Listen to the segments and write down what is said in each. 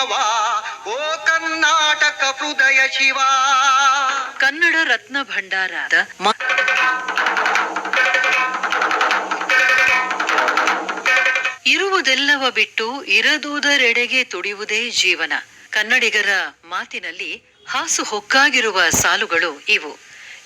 ಹಿಮವ ಓ ಕರ್ನಾಟಕ ಹೃದಯ ಶಿವ. ಕನ್ನಡ ರತ್ನ ಭಂಡಾರದ ಇರುವುದೆಲ್ಲವ ಬಿಟ್ಟು ಇರದುದರೆಡೆಗೆ ತುಡಿಯುವುದೇ ಜೀವನ. ಕನ್ನಡಿಗರ ಮಾತಿನಲ್ಲಿ ಹಾಸು ಹೊಕ್ಕಾಗಿರುವ ಸಾಲುಗಳು ಇವು.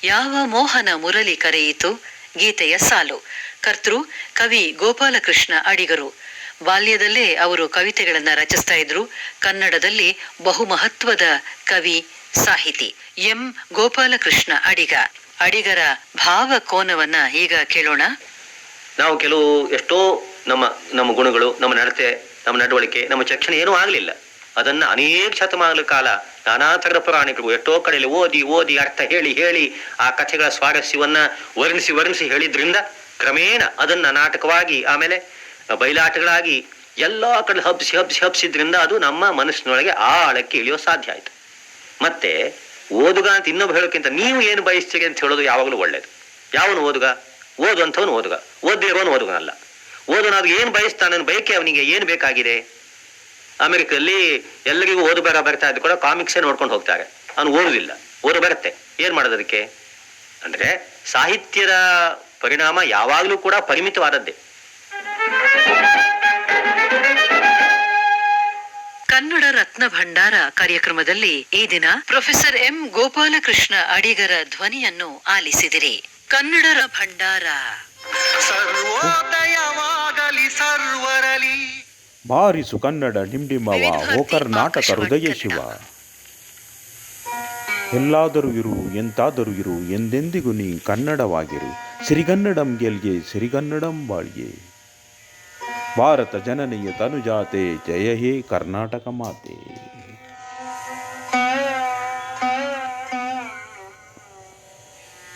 ಯಾವ ಮೋಹನ ಮುರಳಿ ಕರೆಯಿತು? ಗೀತೆಯ ಸಾಲು. ಕರ್ತೃ ಕವಿ ಗೋಪಾಲಕೃಷ್ಣ ಅಡಿಗರು. ಬಾಲ್ಯದಲ್ಲೇ ಅವರು ಕವಿತೆಗಳನ್ನು ರಚಿಸ್ತಾ ಇದ್ರು. ಕನ್ನಡದಲ್ಲಿ ಬಹುಮಹತ್ವದ ಕವಿ, ಸಾಹಿತಿ ಎಂ. ಗೋಪಾಲಕೃಷ್ಣ ಅಡಿಗ. ಅಡಿಗರ ಭಾವ ಕೋನವನ್ನ ಈಗ ಕೇಳೋಣ. ನಾವು ಕೆಲವು ಎಷ್ಟೋ ನಮ್ಮ ನಮ್ಮ ಗುಣಗಳು, ನಮ್ಮ ನಡತೆ, ನಮ್ಮ ನಡವಳಿಕೆ, ನಮ್ಮ ಚಕ್ಷಣ ಏನೂ ಆಗಲಿಲ್ಲ. ಅದನ್ನ ಅನೇಕ ಶತಮಾನಗಳ ಕಾಲ ನಾನಾ ಥರದ ಪುರಾಣಿಕರು ಎಷ್ಟೋ ಕಡೆಯಲ್ಲಿ ಓದಿ ಓದಿ, ಅರ್ಥ ಹೇಳಿ ಹೇಳಿ ಆ ಕಥೆಗಳ ಸ್ವಾರಸ್ಯವನ್ನ ವರ್ಣಿಸಿ ವರ್ಣಿಸಿ ಹೇಳಿದ್ರಿಂದ ಕ್ರಮೇಣ ಅದನ್ನ ನಾಟಕವಾಗಿ ಆಮೇಲೆ ಬಯಲಾಟಗಳಾಗಿ ಎಲ್ಲ ಕಡೆ ಹಬ್ಸಿ ಹಬ್ಸಿ ಹಬ್ಸಿದ್ರಿಂದ ಅದು ನಮ್ಮ ಮನಸ್ಸಿನೊಳಗೆ ಆಳಕ್ಕೆ ಇಳಿಯೋ ಸಾಧ್ಯ ಆಯ್ತು. ಮತ್ತೆ ಓದುಗ ಅಂತ ಇನ್ನೊಬ್ಬ ಹೇಳೋಕ್ಕಿಂತ ನೀವು ಏನು ಬಯಸ್ತೀರಿ ಅಂತ ಹೇಳೋದು ಯಾವಾಗಲೂ ಒಳ್ಳೇದು. ಯಾವನು ಓದುಗ? ಓದುವಂಥವನು ಓದುಗ. ಓದಿರೋನು ಓದುಗನಲ್ಲ. ಓದೋನಾದ್ರು ಏನು ಬಯಸ್ತಾನೆ ಬಯಕೆ ಅವನಿಗೆ ಏನು ಬೇಕಾಗಿದೆ? ಅಮೆರಿಕದಲ್ಲಿ ಎಲ್ಲರಿಗೂ ಓದು ಬರ ಬರ್ತಾ ಇದ್ದು ಕೂಡ ಕಾಮಿಕ್ಸೇ ನೋಡ್ಕೊಂಡು ಹೋಗ್ತಾರೆ. ಅವನು ಓದುದಿಲ್ಲ. ಓದು ಬರುತ್ತೆ. ಏನ್ ಮಾಡೋದು ಅದಕ್ಕೆ? ಅಂದ್ರೆ ಸಾಹಿತ್ಯದ ಪರಿಣಾಮ ಯಾವಾಗಲೂ ಕೂಡ ಪರಿಮಿತವಾದದ್ದೇ. ಕನ್ನಡ ರತ್ನ ಭಂಡಾರ ಕಾರ್ಯಕ್ರಮದಲ್ಲಿ ಈ ದಿನ ಪ್ರೊಫೆಸರ್ ಎಂ ಗೋಪಾಲಕೃಷ್ಣ ಅಡಿಗರ ಧ್ವನಿಯನ್ನು ಆಲಿಸಿದಿರಿ. ಕನ್ನಡರ ಭಂಡಾರ. ಸರ್ವೋದಯವಾಗಲಿ ಸರ್ವರಲಿ. ಬಾರಿಸು ಕನ್ನಡ ನಿಂಡಿಮವ ಓಕರ್ ನಾಟಕ ಕರ್ನಾಟಕ ಹೃದಯ ಶಿವ. ಎಲ್ಲಾದರೂ ಇರು ಎಂತಾದರೂ ಇರು ಎಂದೆಂದಿಗೂ ನೀ ಕನ್ನಡವಾಗಿರು. ಸಿರಿಗನ್ನಡಂ ಗೆಲ್ಗೆ ಸಿರಿಗನ್ನಡಂ ಬಾಳ್ಗೆ. ಭಾರತ ಜನನೀಯ ತನುಜಾತೆ, ಜಯ ಹೇ ಕರ್ನಾಟಕ ಮಾತೆ.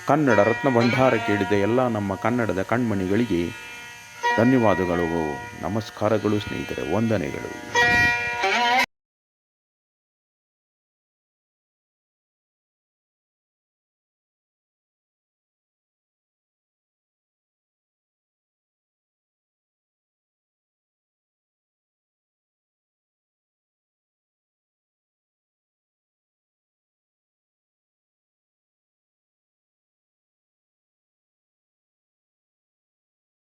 ಕನ್ನಡ ರತ್ನ ಭಂಡಾರ ಕೇಳಿದ ಎಲ್ಲ ನಮ್ಮ ಕನ್ನಡದ ಕಣ್ಮಣಿಗಳಿಗೆ ಧನ್ಯವಾದಗಳು, ನಮಸ್ಕಾರಗಳು ಸ್ನೇಹಿತರೆ, ವಂದನೆಗಳು.